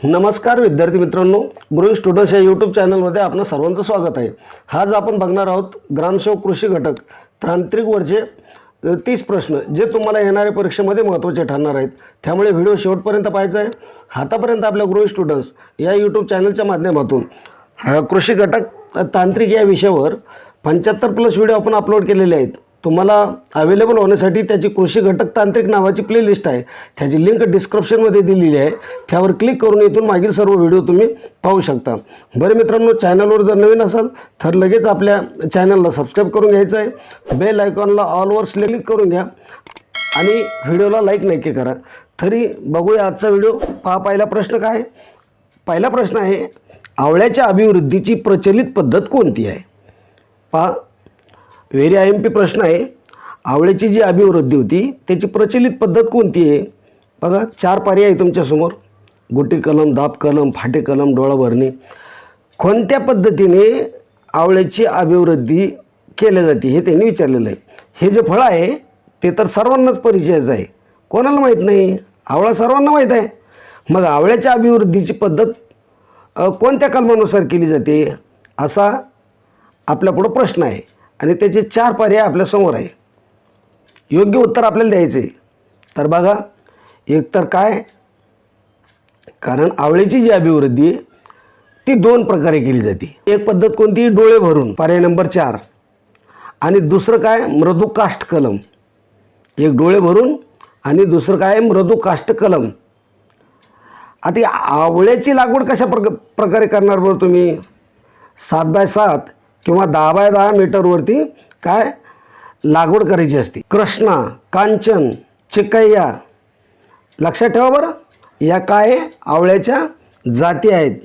नमस्कार विद्यार्थी मित्रांनो ग्रोईंग स्टुडंट्स या यूट्यूब चॅनलमध्ये आपलं सर्वांचं स्वागत आहे. आज आपण बघणार आहोत ग्रामसेवक कृषी घटक तांत्रिक वरचे तीस प्रश्न जे तुम्हाला येणाऱ्या परीक्षेमध्ये महत्त्वाचे ठरणार आहेत. त्यामुळे व्हिडिओ शेवटपर्यंत पाहायचा आहे. आतापर्यंत आपल्या ग्रोईंग स्टुडंट्स या यूट्यूब चॅनलच्या माध्यमातून कृषी घटक तांत्रिक या विषयावर पंच्याहत्तर प्लस व्हिडिओ आपण अपलोड केलेले आहेत. तुम्हाला अवेलेबल होण्यासाठी त्याची कृषी घटक तांत्रिक नावाची प्लेलिस्ट आहे. त्याची लिंक डिस्क्रिप्शनमध्ये दिलेली आहे. त्यावर क्लिक करून इथून मागील सर्व व्हिडिओ तुम्ही पाहू शकता. बरं मित्रांनो चॅनलवर जर नवीन असाल तर लगेच आपल्या चॅनलला सबस्क्राईब करून घ्यायचं आहे. बेल आयकॉनला ऑलवर क्लिक करून घ्या. आणि व्हिडिओला लाईक नक्की करा. तरी बघूया आजचा व्हिडिओ पहा पहिला प्रश्न काय पहिला प्रश्न आहे आवळ्याच्या अभिवृद्धीची प्रचलित पद्धत कोणती आहे? पहा व्हेरी आय एम पी प्रश्न आहे. आवळ्याची जी अभिवृद्धी होती त्याची प्रचलित पद्धत कोणती आहे? बघा चार पर्याय आहे तुमच्यासमोर गुटी कलम दाब कलम फाटे कलम डोळा भरणे. कोणत्या पद्धतीने आवळ्याची अभिवृद्धी केल्या जाते हे त्यांनी विचारलेलं आहे. हे जे फळ आहे ते तर सर्वांनाच परिचयाचं आहे. कोणाला माहीत नाही? आवळा सर्वांना माहीत आहे. मग आवळ्याच्या अभिवृद्धीची पद्धत कोणत्या कलमानुसार केली जाते? असा आपल्यापुढं प्रश्न आहे. आणि त्याचे चार पर्याय आपल्यासमोर आहे. योग्य उत्तर आपल्याला द्यायचे आहे. तर बघा एक तर काय? कारण आवळीची जी अभिवृद्धी आहे ती दोन प्रकारे केली जाते. एक पद्धत कोणती? डोळे भरून. पर्याय नंबर चार. आणि दुसरं काय? मृदू काष्ट कलम. एक डोळे भरून आणि दुसरं काय? मृदू काष्ट कलम. आता आवळ्याची लागवड कशा प्रक प्रकारे करणार बरं तुम्ही? सात बाय सात. किंवा दहा बाय दहा मीटरवरती काय लागवड करायची असते. कृष्णा कांचन चिकय्या. लक्षात ठेवा बरं. या काय आवळ्याच्या जाती आहेत.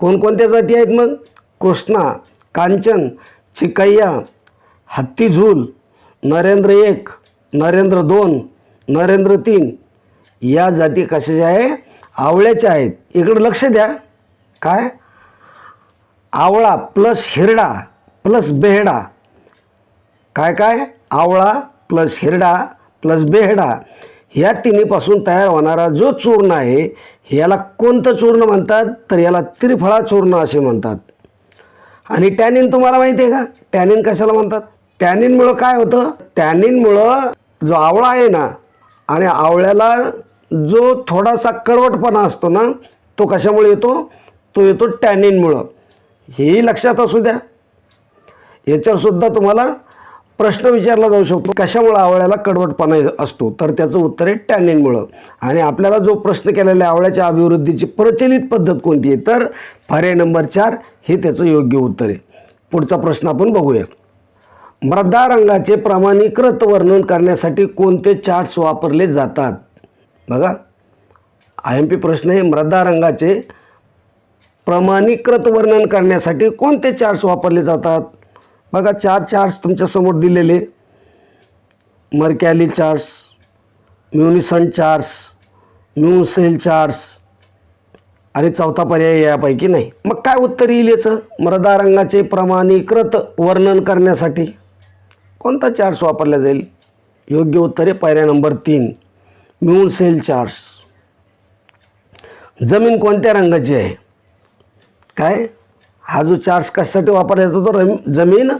कोणकोणत्या जाती आहेत मग? कृष्णा कांचन चिकय्या हत्ती झूल नरेंद्र एक नरेंद्र दोन नरेंद्र तीन. या जाती कशाच्या आहे? आवळ्याच्या आहेत. इकडं लक्ष द्या. काय? आवळा प्लस हिरडा प्लस बेहडा. काय काय? आवळा प्लस हिरडा प्लस बेहडा. ह्या तिन्हीपासून तयार होणारा जो चूर्ण आहे याला कोणतं चूर्ण म्हणतात? तर याला त्रिफळा चूर्ण असे म्हणतात. आणि टॅनिन तुम्हाला माहिती आहे का? टॅनिन कशाला म्हणतात? टॅनिनमुळं काय होतं? टॅनिनमुळं जो आवळा आहे ना आणि आवळ्याला जो थोडासा कडवटपणा असतो ना तो कशामुळे येतो? तो येतो टॅनिनमुळं हेही लक्षात असू द्या. याच्यावरसुद्धा तुम्हाला प्रश्न विचारला जाऊ शकतो कशामुळं आवळ्याला कडवटपणा असतो? तर त्याचं उत्तर आहे टॅनिनमुळं. आणि आपल्याला जो प्रश्न केलेला आहे आवळ्याच्या अभिवृद्धीची प्रचलित पद्धत कोणती आहे? तर पर्याय नंबर चार हे त्याचं योग्य उत्तर आहे. पुढचा प्रश्न आपण बघूया. मृदा रंगाचे प्रमाणीकृत वर्णन करण्यासाठी कोणते चार्ट्स वापरले जातात? बघा. आय एम पी प्रश्न हे मृदा रंगाचे प्रमाणीकृत वर्णन करण्यासाठी कोणते चार्ट्स वापरले जातात? बघा चार चार्ट्स तुमच्यासमोर दिलेले. मर्कॅली चार्ट्स म्युनिसन चार्ट्स म्युसेल चार्ट्स आणि चौथा पर्याय यापैकी नाही. मग काय उत्तर येईल याचं? मृदा रंगाचे प्रमाणीकृत वर्णन करण्यासाठी कोणता चार्ट्स वापरला जाईल? योग्य उत्तर आहे पर्याय नंबर तीन. म्युसेल चार्ट्स जमीन कोणत्या रंगाची आहे? काय? हा जो चार्ट्स कशासाठी वापरला जातो तो रम जमीन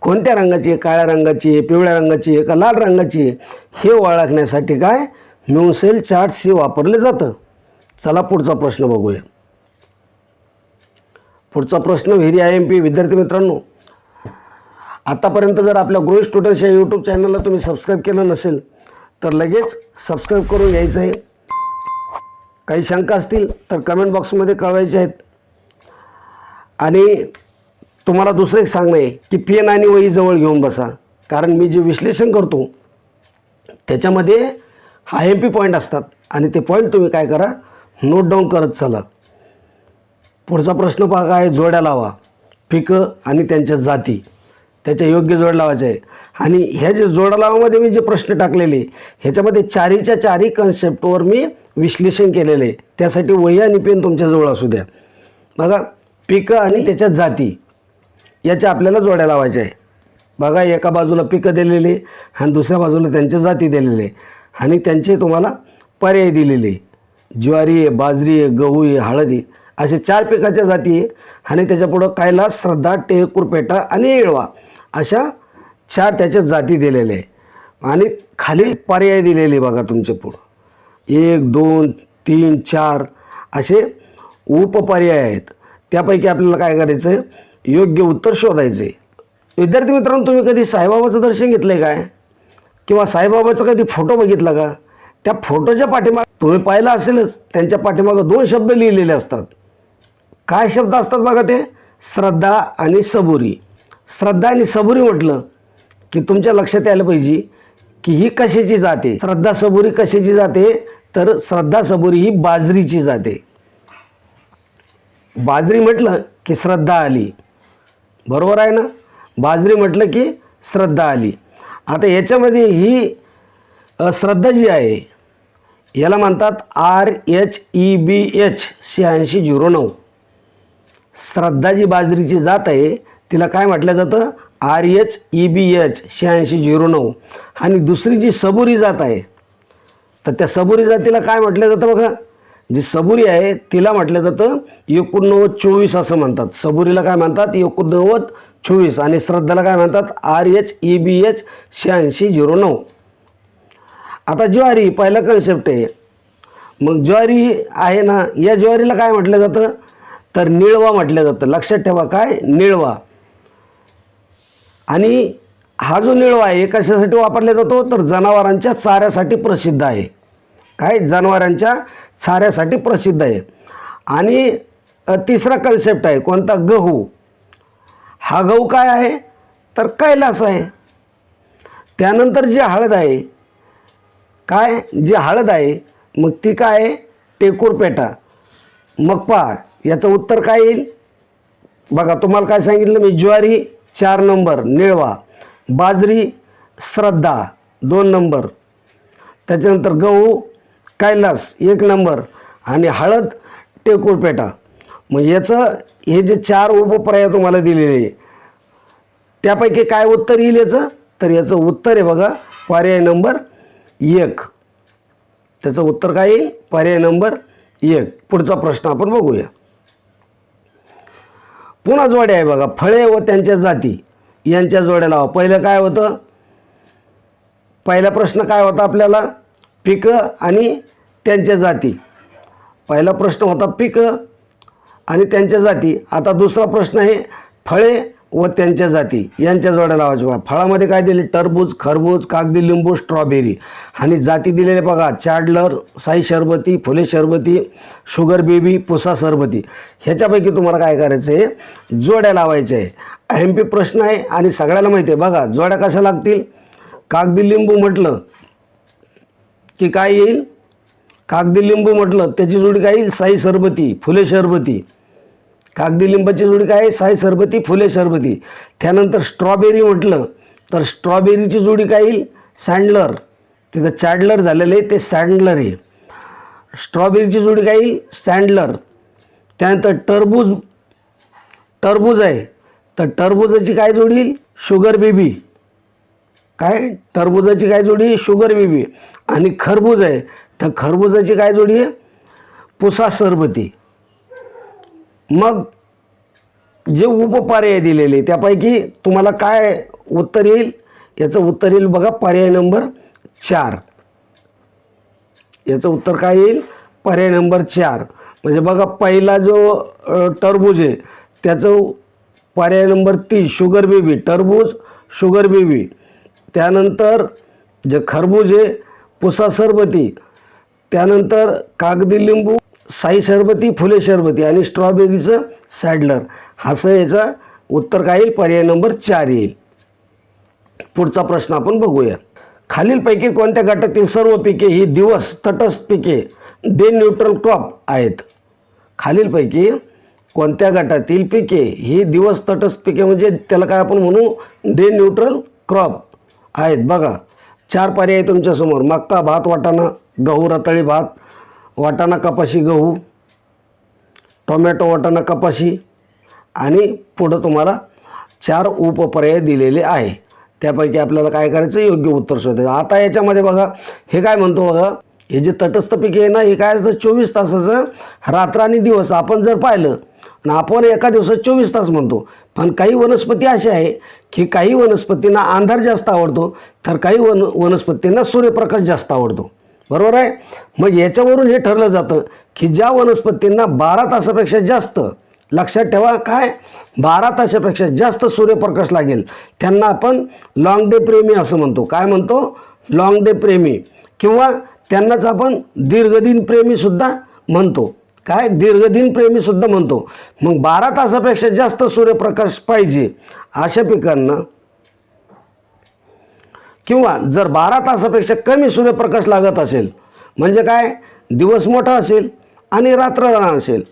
कोणत्या रंगाची आहे? काळ्या रंगाची आहे? पिवळ्या रंगाची आहे? का लाल रंगाची आहे? हे ओळखण्यासाठी काय? म्युसेल चार्ट्स हे वापरले जातं. चला पुढचा प्रश्न बघूया. पुढचा प्रश्न व्हेरी आय एम पी विद्यार्थी मित्रांनो आतापर्यंत जर आपल्या ग्रो स्टुडंट्स या यूट्यूब चॅनलला तुम्ही सबस्क्राईब केलं नसेल तर लगेच सबस्क्राईब करून घ्यायचं आहे. काही शंका असतील तर कमेंट बॉक्समध्ये कळवायचे आहेत. आणि तुम्हाला दुसरं एक सांगणं आहे की पेन आणि वही जवळ घेऊन बसा. कारण मी जे विश्लेषण करतो त्याच्यामध्ये आय एम पी पॉईंट असतात. आणि ते पॉईंट तुम्ही काय करा नोट डाऊन करत चला. पुढचा प्रश्न पहा काय? आहे, जोड्या लावा. पिकं आणि त्यांच्या जाती. त्याच्या योग्य जोड लावायचे आहे आणि ह्या जे जोडा लावामध्ये मी जे प्रश्न टाकलेले ह्याच्यामध्ये चारीच्या चारी कन्सेप्टवर मी विश्लेषण केलेलं आहे. त्यासाठी वही आणि पेन तुमच्याजवळ असू द्या. बघा पिकं आणि त्याच्या जाती. याच्या आपल्याला जोड्या लावायच्या आहे. बघा एका बाजूला पिकं दिलेली आणि दुसऱ्या बाजूला त्यांच्या जाती दिलेले आणि त्यांचे तुम्हाला पर्याय दिलेले ज्वारी आहे बाजरी आहे गहू आहे हळद असे चार पिकाच्या जाती आहे. आणि त्याच्यापुढं कैलास श्रद्धा टे कुरपेटा आणि येळवा अशा चार त्याच्या जाती दिलेल्या आहे. आणि खाली पर्याय दिलेले बघा तुमच्या पुढं. एक दोन तीन चार असे उपपर्याय आहेत. त्यापैकी आपल्याला काय करायचं आहे योग्य उत्तर शोधायचं आहे विद्यार्थी मित्रांनो तुम्ही कधी साईबाबाचं दर्शन घेतलं आहे काय? किंवा साईबाबाचा कधी फोटो बघितला का? त्या फोटोच्या पाठीमाग तुम्ही पाहिलं असेलच त्यांच्या पाठीमागं दोन शब्द लिहिलेले असतात. काय शब्द असतात बघा ते? श्रद्धा आणि सबुरी. श्रद्धा आणि सबुरी म्हटलं की तुमच्या लक्षात यायला पाहिजे की ही कशाची जाते? श्रद्धा सबुरी कशाची जाते? तर श्रद्धा सबुरी ही बाजरीची जाते. बाजरी म्हटलं की श्रद्धा आली. बरोबर आहे ना? बाजरी म्हटलं की श्रद्धा आली. आता याच्यामध्ये ही श्रद्धा जी आहे याला म्हणतात R H E B H शहाऐंशी झिरो नऊ. श्रद्धा जी बाजरीची जात आहे तिला काय म्हटलं जातं? R H E B H शहाऐंशी झिरो नऊ. आणि दुसरी जी सबुरी जात आहे तर त्या सबुरी जातीला काय म्हटलं जातं बघा? जी सबुरी आहे तिला म्हटलं जातं एकोणनव्वद चोवीस असं म्हणतात. सबुरीला काय म्हणतात? एकोणनव्वद चोवीस. आणि श्रद्धाला काय म्हणतात? R H E B H शहाऐंशी झिरो नऊ. आता ज्वारी पहिला कन्सेप्ट आहे. मग ज्वारी आहे ना या ज्वारीला काय म्हटलं जातं? तर निळवा म्हटलं जातं. लक्षात ठेवा काय? निळवा. आणि हा जो निळवा आहे कशासाठी वापरला जातो? तर जनावरांच्या चाऱ्यासाठी प्रसिद्ध आहे. काय जनावरांच्या चाऱ्यासाठी प्रसिद्ध आहे. आणि तिसरा कन्सेप्ट आहे कोणता गहू. हा गहू काय आहे? तर कैलास आहे. त्यानंतर जी हळद आहे काय? जी हळद आहे मग ती काय आहे? टेकूरपेटा मग पहा याचं उत्तर काय येईल? बघा तुम्हाला काय सांगितलं मी? ज्वारी चार नंबर निळवा. बाजरी श्रद्धा दोन नंबर. त्याच्यानंतर गहू कैलास एक नंबर. आणि हळद टेकूरपेटा मग याचं हे जे चार उपपर्याय तुम्हाला दिलेले आहे त्यापैकी काय उत्तर येईल याचं? तर याचं उत्तर आहे बघा पर्याय नंबर एक. त्याचं उत्तर काय येईल? पर्याय नंबर एक. पुढचा प्रश्न आपण बघूया. पुन्हा जोड्या आहे बघा फळे व त्यांच्या जाती. यांच्या जोड्या लावा पहिलं काय होतं? पहिला प्रश्न काय होता आपल्याला? पिकं आणि त्यांच्या जाती. पहिला प्रश्न होता पिकं आणि त्यांच्या जाती. आता दुसरा प्रश्न आहे फळे व त्यांच्या जाती. यांच्या जोड्या लावायच्या बघा. फळामध्ये काय दिले? टरबूज खरबूज कागदी लिंबू स्ट्रॉबेरी. आणि जाती दिलेले बघा. चाडलर साई शरबती फुले शरबती शुगर बेबी पुसा सरबती ह्याच्यापैकी तुम्हाला काय करायचं आहे जोड्या लावायच्या आहे एम पी प्रश्न आहे आणि सगळ्याला माहिती आहे बघा जोड्या कशा लागतील? कागदी लिंबू म्हटलं की काय येईल? कागदी लिंबू म्हटलं त्याची जोडी काय? येईल साई सरबती फुले शरबती कागदी लिंबाची जोडी काय? आहे साई सरबती फुले सरबती. त्यानंतर स्ट्रॉबेरी म्हटलं तर स्ट्रॉबेरीची जोडी काय येईल? सँडलर तिथं चॅडलर झालेलं आहे ते सँडलर आहे. स्ट्रॉबेरीची जोडी काय येईल? सँडलर त्यानंतर टरबूज टरबूज आहे. तर टरबुजाची काय जोडी येईल? Sugar baby. काय? टरबुजाची काय जोडी शुगर बेबी. आणि खरबूज आहे. तर खरबुजाची काय जोडी आहे? पुसा सरबती. मग जे उपपर्याय दिलेले त्यापैकी तुम्हाला काय उत्तर येईल? याचं उत्तर येईल बघा पर्याय नंबर चार. याचं उत्तर काय येईल? पर्याय नंबर चार. म्हणजे बघा पहिला जो टरबूज आहे त्याचं पर्याय नंबर तीन शुगर बेबी. टरबूज शुगर बेबी. त्यानंतर जे खरबूज आहे पुसा सरबती त्यानंतर कागदी लिंबू साई सरबती फुले सरबती आणि स्ट्रॉबेरीचं सॅडलर. असं याचं उत्तर काय येईल? पर्याय नंबर चार येईल. पुढचा प्रश्न आपण बघूया. खालीलपैकी कोणत्या गटातील सर्व पिके ही दिवस तटस्थ पिके? डे न्यूट्रल क्रॉप आहेत. खालीलपैकी कोणत्या गटातील पिके ही दिवस तटस्थ पिके म्हणजे त्याला काय आपण म्हणू? डे न्यूट्रल क्रॉप आहेत. बघा. चार पर्याय तुमच्यासमोर मक्का भात वाटाणा गहू रताळी भात वाटाणा कपाशी गहू टोमॅटो वाटाणा कपाशी आणि पुढं तुम्हाला चार उपपर्याय दिलेले आहे. त्यापैकी आपल्याला काय करायचं? योग्य उत्तर शोधायचं. आता याच्यामध्ये बघा हे काय म्हणतो बघा हे जे तटस्थ पिके आहे ना हे काय असतं? चोवीस तासाचं रात्र आणि दिवस. आपण जर पाहिलं आणि आपण एका दिवसात चोवीस तास म्हणतो. पण काही वनस्पती अशा आहे की काही वनस्पतींना अंधार जास्त आवडतो तर काही वन वनस्पतींना सूर्यप्रकाश जास्त आवडतो. बरोबर आहे? मग याच्यावरून हे ठरलं जातं की ज्या वनस्पतींना बारा तासापेक्षा जास्त लक्षात ठेवा. काय? बारा तासापेक्षा जास्त सूर्यप्रकाश लागेल. त्यांना आपण लाँग डे प्रेमी असं म्हणतो. काय म्हणतो? लाँग डे प्रेमी. किंवा त्यांनाच आपण दीर्घदिन प्रेमीसुद्धा म्हणतो. काय दीर्घदिन प्रेमीसुद्धा म्हणतो. मग बारा तासापेक्षा जास्त सूर्यप्रकाश पाहिजे अशा पिकांना. किंवा जर बारा तासापेक्षा कमी सूर्यप्रकाश लागत असेल म्हणजे काय? दिवस मोठा असेल आणि रात्र लहान असेल.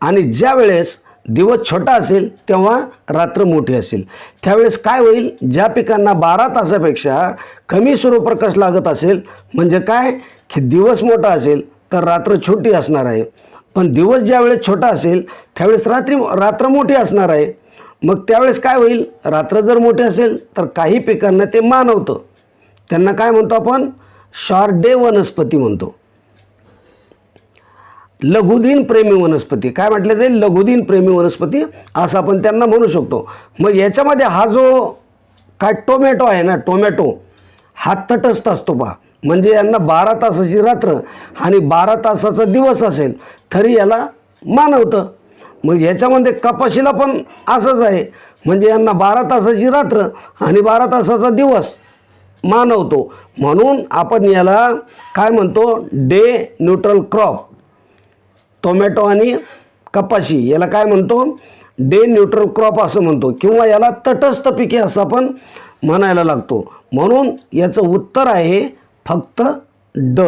आणि ज्या वेळेस दिवस छोटा असेल तेव्हा रात्र मोठी असेल. त्यावेळेस काय होईल? ज्या पिकांना बारा तासापेक्षा कमी सूर्यप्रकाश लागत असेल म्हणजे काय? की दिवस मोठा असेल तर रात्र छोटी असणार आहे. पण दिवस ज्यावेळेस छोटा असेल त्यावेळेस रात्री रात्र मोठी असणार आहे. मग त्यावेळेस काय होईल? रात्र जर मोठी असेल तर काही पिकांना ते मानवतं. त्यांना काय म्हणतो आपण? शॉर्ट डे वनस्पती म्हणतो. लघुदीन प्रेमी वनस्पती. काय म्हटलं जाईल? लघुदीन प्रेमी वनस्पती असं आपण त्यांना म्हणू शकतो. मग याच्यामध्ये हा जो काय टोमॅटो आहे ना टोमॅटो हा तटस्थ असतो पहा. म्हणजे यांना बारा तासाची रात्र आणि बारा तासाचा दिवस असेल तरी याला मानवतं मग याच्यामध्ये कपाशीला पण असंच आहे. म्हणजे यांना बारा तासाची रात्र आणि बारा तासाचा दिवस मानवतो म्हणून आपण याला काय म्हणतो? डे न्यूट्रल क्रॉप टोमॅटो आणि कपाशी याला काय म्हणतो? डे न्यूट्रल क्रॉप असं म्हणतो. किंवा याला तटस्थ पिके असं आपण म्हणायला लागतो. म्हणून याचं उत्तर आहे फक्त ड.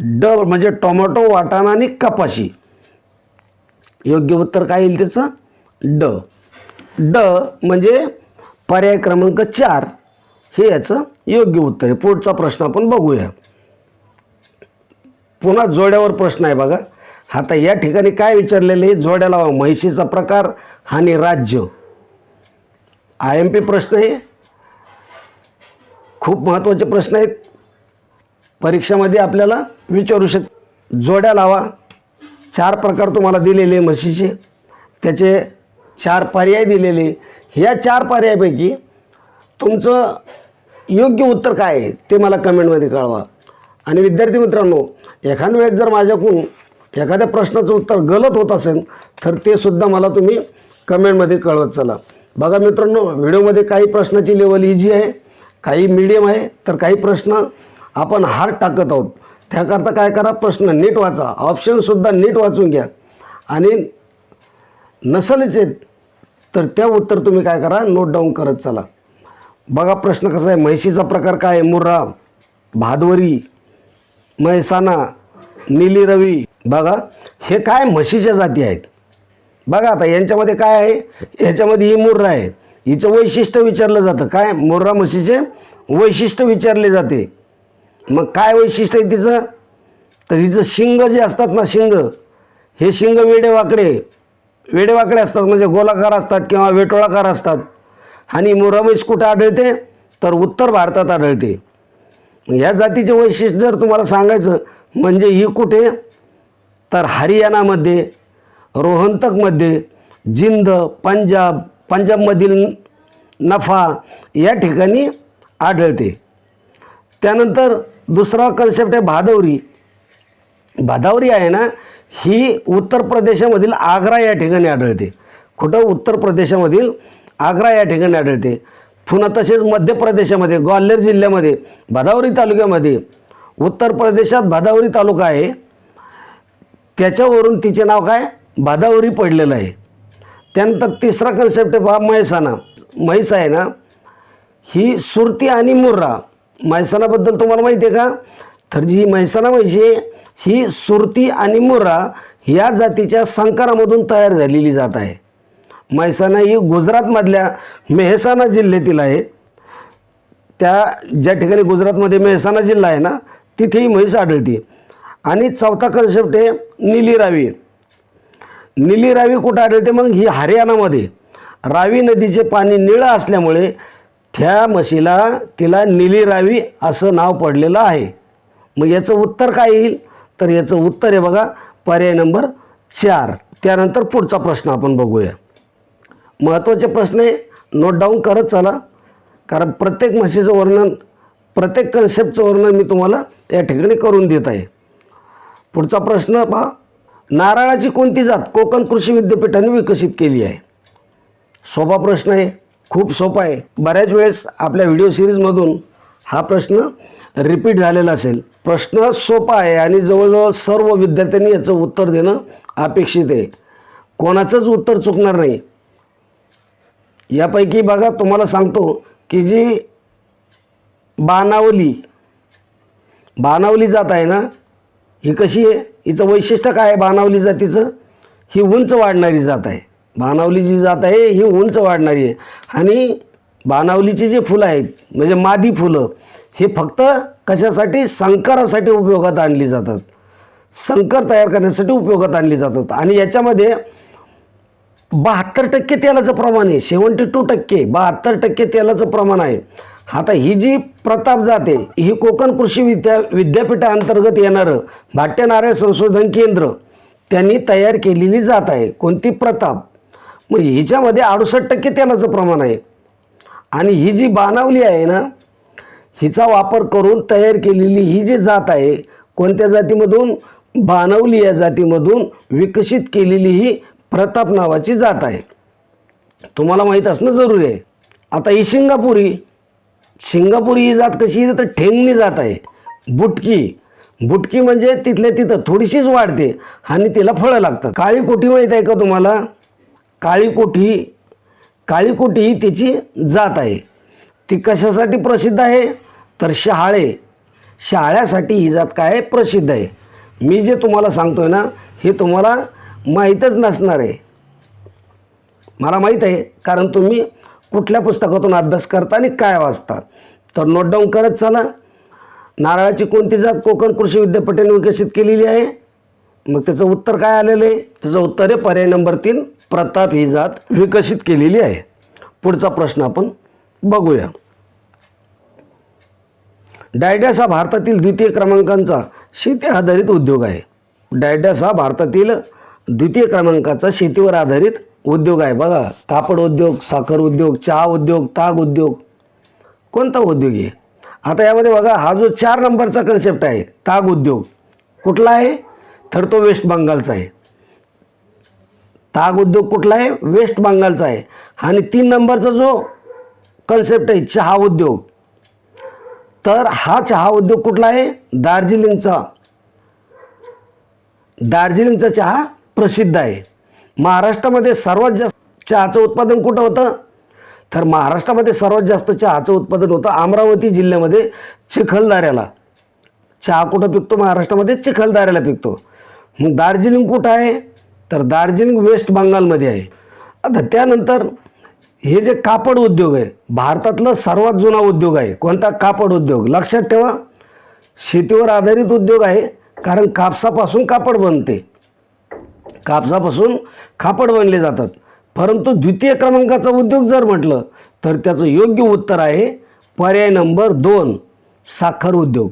ड म्हणजे टोमॅटो वाटाणा आणि कपाशी. योग्य उत्तर काय येईल त्याचं? ड. ड म्हणजे पर्याय क्रमांक चार. हे याचं योग्य उत्तर आहे. पुढचा प्रश्न आपण बघूया. पुन्हा जोड्यावर प्रश्न आहे बघा. आता या ठिकाणी काय विचारलेलं आहे? जोड्याला म्हैशीचा प्रकार आणि राज्य. आय एम पी प्रश्न आहे. खूप महत्त्वाचे प्रश्न आहेत. परीक्षामध्ये आपल्याला विचारू शक जोड्या लावा. चार प्रकार तुम्हाला दिलेले म्हशीचे. त्याचे चार पर्याय दिलेले ह्या चार पर्यायापैकी तुमचं योग्य उत्तर काय आहे ते मला कमेंटमध्ये कळवा. आणि विद्यार्थी मित्रांनो एखाद्या वेळेस जर माझ्याकडून एखाद्या प्रश्नाचं उत्तर गलत होत असेल तर ते सुद्धा मला तुम्ही कमेंटमध्ये कळवत चला. बघा मित्रांनो व्हिडिओमध्ये काही प्रश्नाची लेवल इझी आहे. काही मीडियम आहे तर काही प्रश्न आपण हार्ड टाकत आहोत. त्याकरता काय करा प्रश्न नीट वाचा. ऑप्शनसुद्धा नीट वाचून घ्या. आणि नसलच आहेत तर त्या उत्तर तुम्ही काय करा नोट डाऊन करत चला. बघा प्रश्न कसा आहे. म्हैशीचा प्रकार काय आहे? मुर्रा भादवरी म्हैसाना नीली रवी. बघा हे काय म्हशीच्या जाती आहेत. बघा आता यांच्यामध्ये काय आहे? याच्यामध्ये ही मुर्रा आहे. हिचं वैशिष्ट्य विचारलं जातं. काय? मोर्रा म्हशीचे वैशिष्ट्य विचारले जाते. मग काय वैशिष्ट्य आहे तिचं? तर हिचं शिंग जे असतात ना शिंग हे शिंग वेडेवाकडे वेडेवाकडे असतात. म्हणजे गोलाकार असतात किंवा वेटोळाकार असतात. आणि मुर्रा म्हैस कुठे आढळते? तर उत्तर भारतात आढळते. या जातीचे वैशिष्ट्य जर तुम्हाला सांगायचं म्हणजे ही कुठे? तर हरियाणामध्ये रोहंतकमध्ये जिंद पंजाब पंजाबमधील नफा या ठिकाणी आढळते. त्यानंतर दुसरा कन्सेप्ट आहे भादवरी. भादावरी आहे ना ही उत्तर प्रदेशामधील आग्रा या ठिकाणी आढळते. कुठं? उत्तर प्रदेशामधील आग्रा या ठिकाणी आढळते. पुन्हा तसेच मध्य प्रदेशामध्ये ग्वाल्हेर जिल्ह्यामध्ये भादावरी तालुक्यामध्ये उत्तर प्रदेशात भादावरी तालुका आहे. त्याच्यावरून तिचे नाव काय? भादावरी पडलेलं आहे. त्यानंतर तिसरा कन्सेप्ट आहे बा म्हैसाना. म्हैस आहे ना ही सुरती आणि मुर्रा. म्हैसाणाबद्दल तुम्हाला माहिती आहे का? तर जी म्हैसाणा म्हैशी आहे ही सुरती आणि मुर्रा या जातीच्या संकरामधून तयार झालेली जात आहे. म्हैसाणा ही गुजरातमधल्या मेहसाणा जिल्ह्यातील आहे. त्या ज्या ठिकाणी गुजरातमध्ये मेहसाणा जिल्हा आहे ना तिथेही म्हैस आढळते. आणि चौथा कन्सेप्ट आहे निलीरावी निली रावी कुठं आढळते? मग ही हरियाणामध्ये. रावी नदीचे पाणी निळं असल्यामुळे त्या म्हशीला तिला निली रावी असं नाव पडलेलं आहे. मग याचं उत्तर काय येईल? तर याचं उत्तर आहे बघा पर्याय नंबर चार. त्यानंतर पुढचा प्रश्न आपण बघूया. महत्त्वाचे प्रश्न आहे नोट डाऊन करत चला. कारण प्रत्येक म्हशीचं वर्णन प्रत्येक कन्सेप्टचं वर्णन मी तुम्हाला या ठिकाणी करून देत आहे. पुढचा प्रश्न पहा. नारळाची कोणती जात कोकण कृषी विद्यापीठाने विकसित केली आहे? सोपा प्रश्न आहे खूप सोपा आहे. बऱ्याच वेळेस आपल्या व्हिडिओ सिरीजमधून हा प्रश्न रिपीट झालेला असेल. प्रश्न सोपा आहे आणि जवळजवळ सर्व विद्यार्थ्यांनी याचं उत्तर देणं अपेक्षित आहे. कोणाचंच उत्तर चुकणार नाही. यापैकी बघा तुम्हाला सांगतो की जी बाणावली बाणावली जात आहे ना ही कशी आहे? हिचं वैशिष्ट्य काय आहे? बाणावली जातीचं? ही उंच वाढणारी जात आहे. बाणावली जी जात आहे ही उंच वाढणारी आहे. आणि बाणावलीची जी फुलं आहेत म्हणजे मादी फुलं हे फक्त कशासाठी? संकरासाठी उपयोगात आणली जातात. संकर तयार करण्यासाठी उपयोगात आणली जातात. आणि याच्यामध्ये बहात्तर टक्के तेलाचं प्रमाण आहे. सेवन्टी टू टक्के बहात्तर टक्के तेलाचं प्रमाण आहे. आता ही जी प्रताप जाते ही कोकण कृषी विद्या विद्यापीठाअंतर्गत येणारं भाट्य नारळ संशोधन केंद्र त्यांनी तयार केलेली जात आहे. कोणती प्रताप? मग हिच्यामध्ये अडुसष्ट टक्के तेलाचं प्रमाण आहे. आणि ही जी बाणावली आहे ना हिचा वापर करून तयार केलेली ही जी जात आहे कोणत्या जातीमधून? बाणवली या जातीमधून विकसित केलेली ही प्रताप नावाची जात आहे. तुम्हाला माहीत असणं जरुरी आहे. आता ही शिंगापुरी सिंगापूर ही जात कशी तर ठेंगणी जात आहे. बुटकी. बुटकी म्हणजे तिथल्या तिथं थोडीशीच वाढते आणि तिला फळं लागतात. काळी कोठी माहीत आहे का तुम्हाला? काळी कोठी. काळी कोठी ही तिची जात आहे. ती कशासाठी प्रसिद्ध आहे? तर शहाळे. शाळ्यासाठी ही जात काय आहे? प्रसिद्ध आहे? मी जे तुम्हाला सांगतो आहे ना हे तुम्हाला माहीतच नसणार आहे. मला माहीत आहे कारण तुम्ही कुठल्या पुस्तकातून अभ्यास करता आणि काय वाचता? तर नोट डाऊन करत चला. नारळाची कोणती जात कोकण कृषी विद्यापीठाने विकसित केलेली आहे? मग त्याचं उत्तर काय आलेलं आहे? त्याचं उत्तर आहे पर्याय नंबर तीन प्रताप ही जात विकसित केलेली आहे. पुढचा प्रश्न आपण बघूया. डायडॅस हा भारतातील द्वितीय क्रमांकाचा शेती आधारित उद्योग आहे. डायडॅस हा भारतातील द्वितीय क्रमांकाचा शेतीवर आधारित उद्योग आहे बघा. कापड उद्योग साखर उद्योग चहा उद्योग ताग उद्योग. कोणता उद्योग आहे? आता यामध्ये बघा हा जो चार नंबरचा कन्सेप्ट आहे ताग उद्योग. कुठला आहे? तर तो वेस्ट बंगालचा आहे. ताग उद्योग कुठला आहे? वेस्ट बंगालचा आहे. आणि तीन नंबरचा जो कन्सेप्ट आहे चहा उद्योग. तर हा चहा उद्योग कुठला आहे? दार्जिलिंगचा. दार्जिलिंगचा चहा प्रसिद्ध आहे. महाराष्ट्रामध्ये सर्वात जास्त चहाचं उत्पादन कुठं होतं? तर महाराष्ट्रामध्ये सर्वात जास्त चहाचं उत्पादन होतं अमरावती जिल्ह्यामध्ये चिखलदऱ्याला. चहा कुठं पिकतो? महाराष्ट्रामध्ये चिखलदऱ्याला पिकतो. मग दार्जिलिंग कुठं आहे? तर दार्जिलिंग वेस्ट बंगालमध्ये आहे. आता त्यानंतर हे जे कापड उद्योग आहे भारतातलं सर्वात जुना उद्योग आहे. कोणता? कापड उद्योग. लक्षात ठेवा शेतीवर आधारित उद्योग आहे कारण कापसापासून कापड बनते. कापसापासून खापड बनले जातात. परंतु द्वितीय क्रमांकाचा उद्योग जर म्हटलं तर त्याचं योग्य उत्तर आहे पर्याय नंबर दोन साखर उद्योग.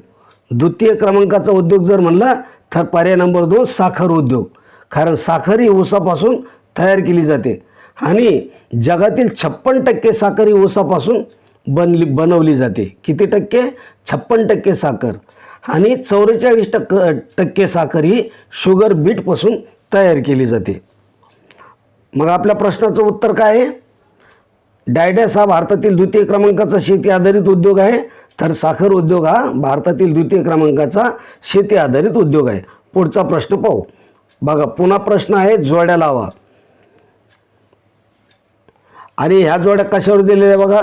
द्वितीय क्रमांकाचा उद्योग जर म्हणला तर पर्याय नंबर दोन साखर उद्योग. कारण साखर ही ऊसापासून तयार केली जाते. आणि जगातील छप्पन टक्के साखर ही ऊसापासून बनली बनवली जाते. किती टक्के? छप्पन टक्के साखर. आणि चौवेचाळीस टक्क टक्के साखर ही शुगर बीटपासून तयार केली जाते. मग आपल्या प्रश्नाचं उत्तर काय आहे? डायडॅस हा भारतातील द्वितीय क्रमांकाचा शेती आधारित उद्योग आहे. तर साखर उद्योग हा भारतातील द्वितीय क्रमांकाचा शेती आधारित उद्योग आहे. पुढचा प्रश्न पाहू. बघा पुन्हा प्रश्न आहे जोड्या लावा. आणि ह्या जोड्या कशावर दिलेल्या बघा?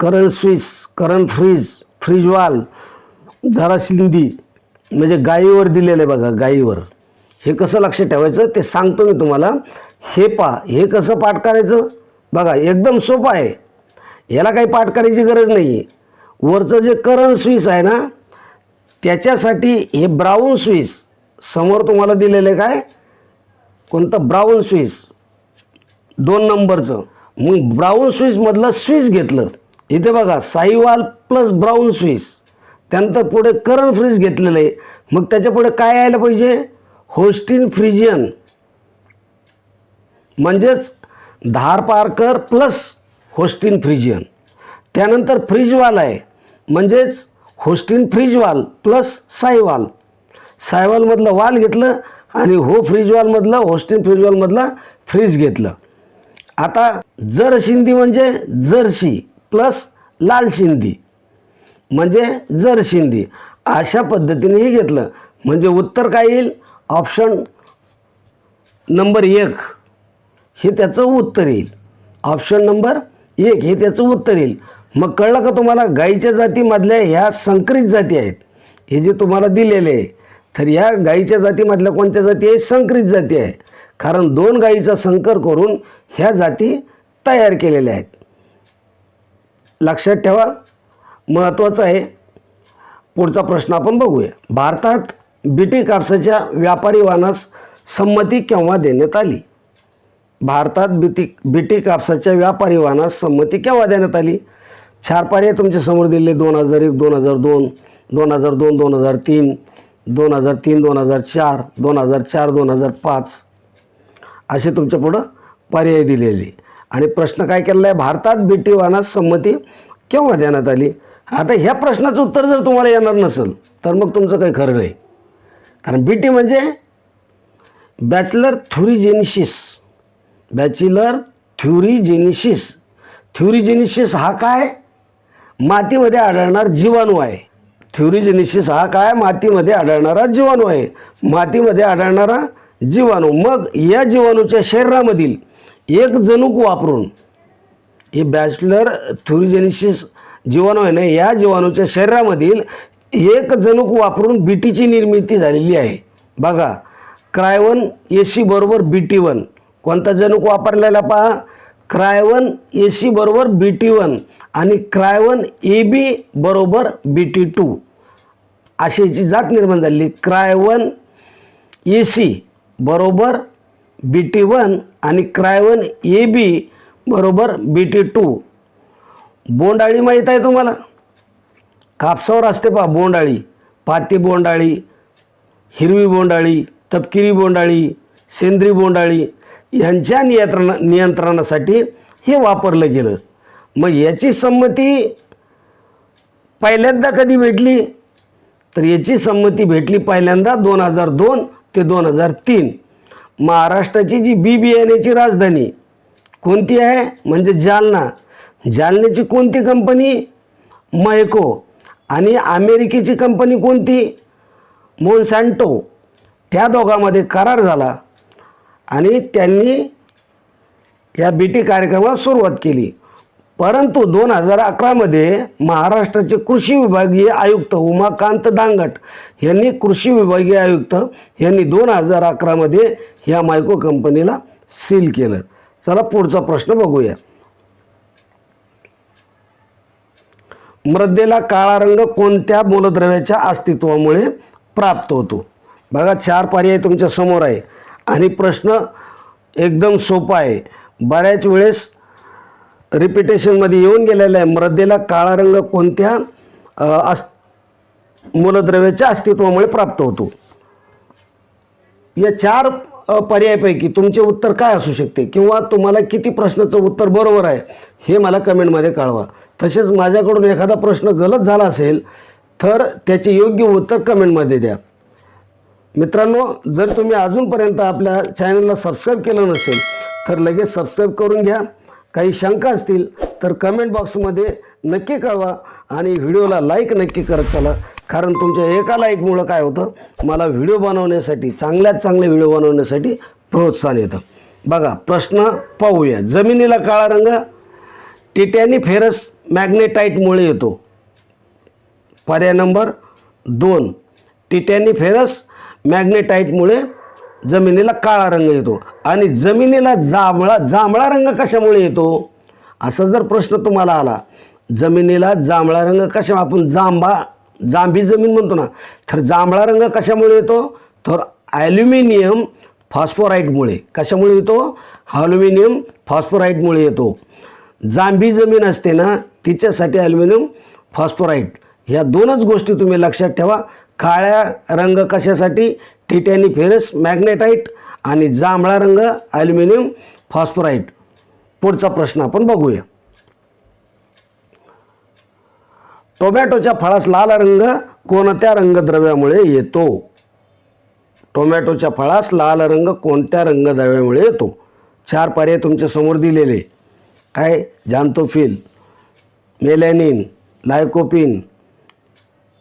Current switch current fridge fridge वाल जरा सिंधी म्हणजे गायीवर दिलेलं आहे बघा गायीवर हे कसं लक्ष ठेवायचं? ते सांगतो मी तुम्हाला. हे पा हे कसं पाठ करायचं? बघा एकदम सोपं आहे. याला काही पाठ करायची गरज नाही आहे वरचं जे करण स्विच आहे ना त्याच्यासाठी हे ब्राऊन स्विच समोर तुम्हाला दिलेलं आहे काय? कोणतं? Brown switch. दोन नंबरचं. मग ब्राऊन स्विचमधलं स्विच घेतलं. इथे बघा साईवाल प्लस ब्राऊन स्विच. त्यानंतर पुढे करण फ्रीज घेतलेलं आहे. मग त्याच्या पुढे काय यायला पाहिजे? Holstein Friesian. म्हणजेच धारपारकर प्लस होस्टिन फ्रिजियन. त्यानंतर फ्रीजवाल आहे. म्हणजेच होस्टिन फ्रीजवाल प्लस साईवाल सायवालमधलं वाल घेतलं आणि हो फ्रिजवालमधलं होस्टिन फ्रीजवालमधलं फ्रीज घेतलं. आता जर शिंदी म्हणजे जर्सी प्लस लाल शिंदी. म्हणजे जर शिंदी. अशा पद्धतीने हे घेतलं. म्हणजे उत्तर काय येईल? ऑप्शन नंबर एक हे त्याचं उत्तर येईल. ऑप्शन नंबर एक हे त्याचं उत्तर येईल. मग कळलं का तुम्हाला? गाईच्या जातीमधल्या ह्या संकरित जाती आहेत. हे जे तुम्हाला दिलेले आहे तर या गाईच्या जातीमधल्या कोणत्या जाती आहे? संकरित जाती आहे. कारण दोन गाईचा संकर करून ह्या जाती तयार केलेल्या आहेत. लक्षात ठेवा. महत्त्वाचं आहे. पुढचा प्रश्न आपण बघूया. भारतात बीटी कापसाच्या व्यापारी वाहनास संमती केव्हा देण्यात आली? भारतात बीटी बीटी कापसाच्या व्यापारी वाहनास संमती केव्हा देण्यात आली? चार पर्याय तुमच्यासमोर दिले दोन हजार एक दोन हजार दोन दोन हजार दोन दोन हजार तीन दोन हजार तीन दोन हजार चार दोन हजार चार दोन हजार पाच. असे तुमच्या पुढं पर्याय दिलेले. आणि प्रश्न काय केलेला आहे? भारतात बीटी वाहनास संमती केव्हा देण्यात आली? आता ह्या प्रश्नाचं उत्तर जर तुम्हाला येणार नसेल तर मग तुमचं काही खरं नाही. कारण बीटी म्हणजे bacillus thuringiensis bacillus thuringiensis thuringiensis हा काय? मातीमध्ये आढळणार जीवाणू आहे. थ्युरीजेनिशिस हा काय? मातीमध्ये आढळणारा जीवाणू आहे. मातीमध्ये आढळणारा जीवाणू. मग या जीवाणूच्या शरीरामधील एक जनुक वापरून हे बॅचलर थ्युरिजेनिसिस जीवाणू आहे ना या जीवाणूच्या शरीरामधील एक जनुक वापरून बीटीची निर्मिती झालेली आहे. बघा क्रायवन ए सी बरोबर बी टी वन कोणता जनुक वापरलेला पहा. क्रायवन ए सी बरोबर बी टी वन आणि क्रायवन ए बी बरोबर बी टी. टू अशी याची जात निर्माण झालेली क्रायवन ए सी बरोबर बी टी वन आणि क्रायवन ए बी बरोबर बी टी. टू बोंडाळी माहीत आहे तुम्हाला? कापसावर असते पहा बोंडाळी पाती बोंडाळी हिरवी बोंडाळी तपकिरी बोंडाळी सेंद्री बोंडाळी यांच्या नियंत्रण नियंत्रणासाठी हे वापरलं गेलं. मग याची संमती पहिल्यांदा कधी भेटली? तर याची संमती भेटली पहिल्यांदा दोन हजार दोन ते दोन हजार तीन. महाराष्ट्राची जी बी बियाण्याची राजधानी कोणती आहे? म्हणजे जालना. जालन्याची कोणती कंपनी? मयको. आणि अमेरिकेची कंपनी कोणती? मोनसॅन्टो. त्या दोघांमध्ये करार झाला आणि त्यांनी या बी टी कार्यक्रमाला सुरुवात केली. परंतु दोन हजार अकरामध्ये महाराष्ट्राचे कृषी विभागीय आयुक्त उमाकांत दांगट यांनी कृषी विभागीय आयुक्त यांनी दोन हजार अकरामध्ये ह्या मायको कंपनीला सील केलं. चला पुढचा प्रश्न बघूया. मृदेला काळा रंग कोणत्या मूलद्रव्याच्या अस्तित्वामुळे प्राप्त होतो? बघा चार पर्याय तुमच्यासमोर आहे. आणि प्रश्न एकदम सोपा आहे. बऱ्याच वेळेस रिपिटेशनमध्ये येऊन गेलेला आहे. मृदेला काळा रंग कोणत्या अस् मूलद्रव्याच्या अस्तित्वामुळे प्राप्त होतो? या चार पर्यायापैकी तुमचे उत्तर काय असू शकते? किंवा तुम्हाला किती प्रश्नाचं उत्तर बरोबर आहे हे मला कमेंटमध्ये कळवा. तसेच माझ्याकडून एखादा प्रश्न गलत झाला असेल तर त्याचे योग्य उत्तर कमेंटमध्ये द्या. मित्रांनो जर तुम्ही अजूनपर्यंत आपल्या चॅनलला सबस्क्राईब केलं नसेल तर लगेच सबस्क्राईब करून घ्या. काही शंका असतील तर कमेंट बॉक्समध्ये नक्की कळवा आणि व्हिडिओला लाईक नक्की करत चला. कारण तुमच्या एका मुळं काय होतं मला व्हिडिओ बनवण्यासाठी चांगल्यात चांगले व्हिडिओ बनवण्यासाठी प्रोत्साहन येतं. बघा प्रश्न पाहूया. जमिनीला काळा रंग टिटॅनी फेरस मॅग्नेटाईटमुळे येतो. पर्याय नंबर दोन. टिटॅनी फेरस मॅग्नेटाईटमुळे जमिनीला काळा रंग येतो. आणि जमिनीला जांभळा जांभळा रंग कशामुळे येतो? असा जर प्रश्न तुम्हाला आला जमिनीला जांभळा रंग कशा आपण जांभा जांभी जमीन म्हणतो ना तर जांभळा रंग कशामुळे येतो? तर ॲल्युमिनियम फॉस्फोराईटमुळे. कशामुळे येतो? ॲल्युमिनियम फॉस्फोराईटमुळे येतो. जांभी जमीन असते ना तिच्यासाठी ॲल्युमिनियम फॉस्फोराईट. ह्या दोनच गोष्टी तुम्ही लक्षात ठेवा. काळ्या रंग कशासाठी? टिटॅनी फेरस मॅग्नेटाईट आणि जांभळा रंग ॲल्युमिनियम फॉस्फोराईट. पुढचा प्रश्न आपण बघूया. टोमॅटोच्या फळास लाल रंग कोणत्या रंगद्रव्यामुळे येतो? टोमॅटोच्या फळास लाल रंग कोणत्या रंगद्रव्यामुळे येतो? चार पर्याय तुमच्यासमोर दिलेले. काय जांतोफिल मेलॅनिन लायकोपिन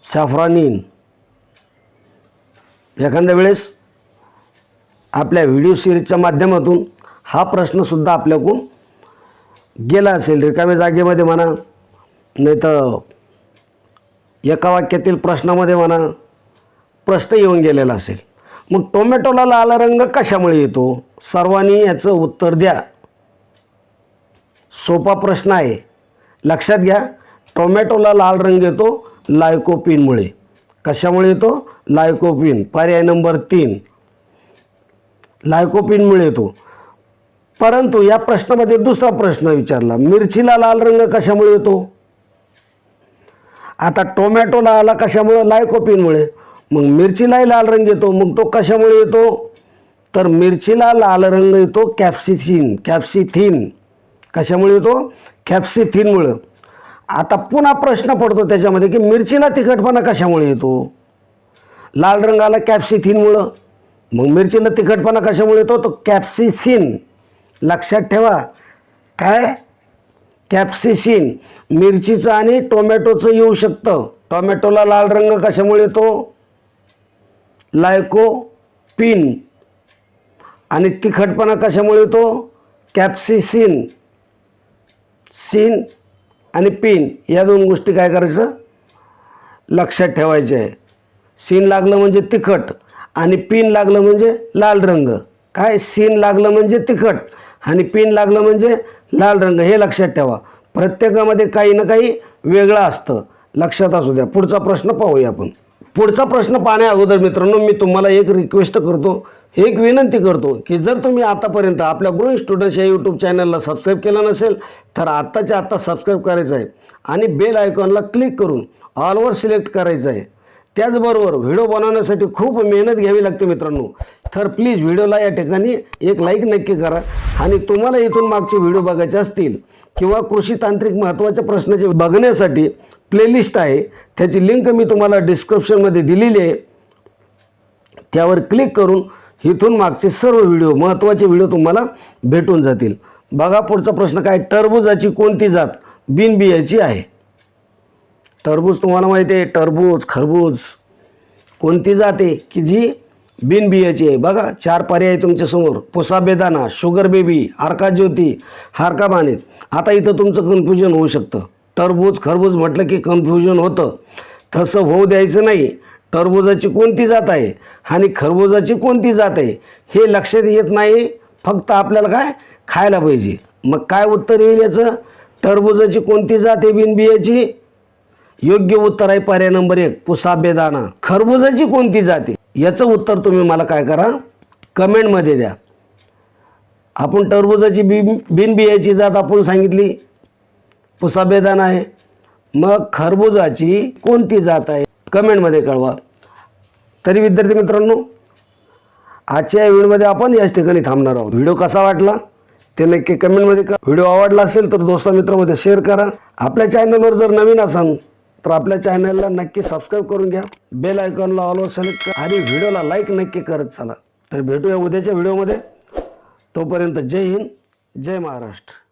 सॅफ्रॉनिन एखाद्या वेळेस आपल्या व्हिडिओ सिरीजच्या माध्यमातून हा प्रश्नसुद्धा आपल्याकडून गेला असेल. रिकाम्या जागेमध्ये म्हणा नाही तर एका वाक्यातील प्रश्नामध्ये म्हणा प्रश्न येऊन गेलेला असेल. मग टोमॅटोला लाल रंग कशामुळे येतो? सर्वांनी याचं उत्तर द्या. सोपा प्रश्न आहे. लक्षात घ्या टोमॅटोला लाल रंग येतो लायकोपिनमुळे. कशामुळे येतो? लायकोपिन. पर्याय नंबर तीन. लायकोपिनमुळे येतो. परंतु या प्रश्नामध्ये दुसरा प्रश्न विचारला. मिरचीला लाल रंग कशामुळे येतो? आता टोमॅटोला आला कशामुळे? लायकोपिनमुळे मग मिरचीलाही लाल रंग येतो. मग तो कशामुळे येतो? तर मिरचीला लाल रंग येतो कॅप्सिथिन कॅप्सिथिन कशामुळे येतो? कॅप्सिथिनमुळं आता पुन्हा प्रश्न पडतो त्याच्यामध्ये की मिरचीला तिखटपणा कशामुळे येतो? लाल रंगाला कॅप्सिथिनमुळं मग मिरचीला तिखटपणा कशामुळे येतो? तो कॅप्सिसिन लक्षात ठेवा. काय? कॅप्सिसिन मिरचीचं आणि टोमॅटोचं येऊ शकतं. टोमॅटोला लाल रंग कशामुळे येतो? लायको पिन आणि तिखटपणा कशामुळे येतो? कॅप्सिसिन सिन आणि पिन. या दोन गोष्टी काय करायचं? लक्षात ठेवायचे. आहे सीन लागलं म्हणजे तिखट आणि पिन लागलं म्हणजे लाल रंग. काय? सीन लागलं म्हणजे तिखट आणि पिन लागलं म्हणजे लाल रंग हे लक्षात ठेवा. प्रत्येकामध्ये काही ना काही वेगळं असतं. लक्षात असू द्या. पुढचा प्रश्न पाहूया आपण. पुढचा प्रश्न पाहण्या अगोदर मित्रांनो मी तुम्हाला एक रिक्वेस्ट करतो. एक विनंती करतो की जर तुम्ही आतापर्यंत आपल्या ग्रोईंग स्टुडंट्स या यूट्यूब चॅनलला सबस्क्राईब केलं नसेल तर आत्ताच्या आत्ता सबस्क्राईब करायचं आहे. आणि बेल आयकॉनला क्लिक करून ऑलवर सिलेक्ट करायचं आहे. त्याचबरोबर व्हिडिओ बनवण्यासाठी खूप मेहनत घ्यावी लागते मित्रांनो. तर प्लीज व्हिडिओला या ठिकाणी एक लाईक नक्की करा. आणि तुम्हाला इथून मागचे व्हिडिओ बघायचे असतील किंवा कृषी तांत्रिक महत्त्वाच्या प्रश्नाचे बघण्यासाठी प्लेलिस्ट आहे. त्याची लिंक मी तुम्हाला डिस्क्रिप्शनमध्ये दिलेली आहे. त्यावर क्लिक करून इथून मागचे सर्व व्हिडिओ महत्त्वाचे व्हिडिओ तुम्हाला भेटून जातील. बघा पुढचा प्रश्न काय? टरबूजाची कोणती जात बिनबियाची आहे? टरबूज तुम्हाला माहिती आहे टरबूज खरबूज कोणती जात आहे की जी बिनबियाची आहे. बघा चार पर्याय आहे तुमच्यासमोर पुसा बेदाना शुगर बेबी हारका ज्योती हारका मानेत आता इथं तुमचं कन्फ्युजन होऊ शकतं. टरबूज खरबूज म्हटलं की कन्फ्युजन होतं. तसं होऊ द्यायचं नाही. टरबूजाची कोणती जात आहे आणि खरबुजाची कोणती जात आहे हे लक्षात येत नाही. फक्त आपल्याला काय? खायला पाहिजे. मग काय उत्तर येईल याचं? टरबुजाची कोणती जात आहे बिनबियाची? योग्य उत्तर आहे पर्याय नंबर एक पुसा बेदाना खरबुजाची कोणती जात? आहे याचं उत्तर तुम्ही मला काय करा? कमेंटमध्ये द्या. आपण टरबुजाची बी बिनबियाची जात आपण सांगितली. पुसा बेदाना आहे. मग खरबुजाची कोणती जात आहे? कमेंटमध्ये कळवा. तरी विद्यार्थी मित्रांनो आजच्या व्हिडिओमध्ये आपण याच ठिकाणी थांबणार आहोत. व्हिडिओ कसा वाटला? ते नक्की कमेंटमध्ये का व्हिडिओ आवडला असेल तर दोस्ता मित्रामध्ये शेअर करा. आपल्या चॅनलवर जर नवीन असाल तर आपल्या चॅनलला नक्की सबस्क्राईब करून घ्या. बेल आयकॉनला ऑलवर सिलेक्ट करा आणि व्हिडिओला लाईक नक्की करत चला. तर भेटूया उद्याच्या व्हिडिओमध्ये. तोपर्यंत जय हिंद जय महाराष्ट्र.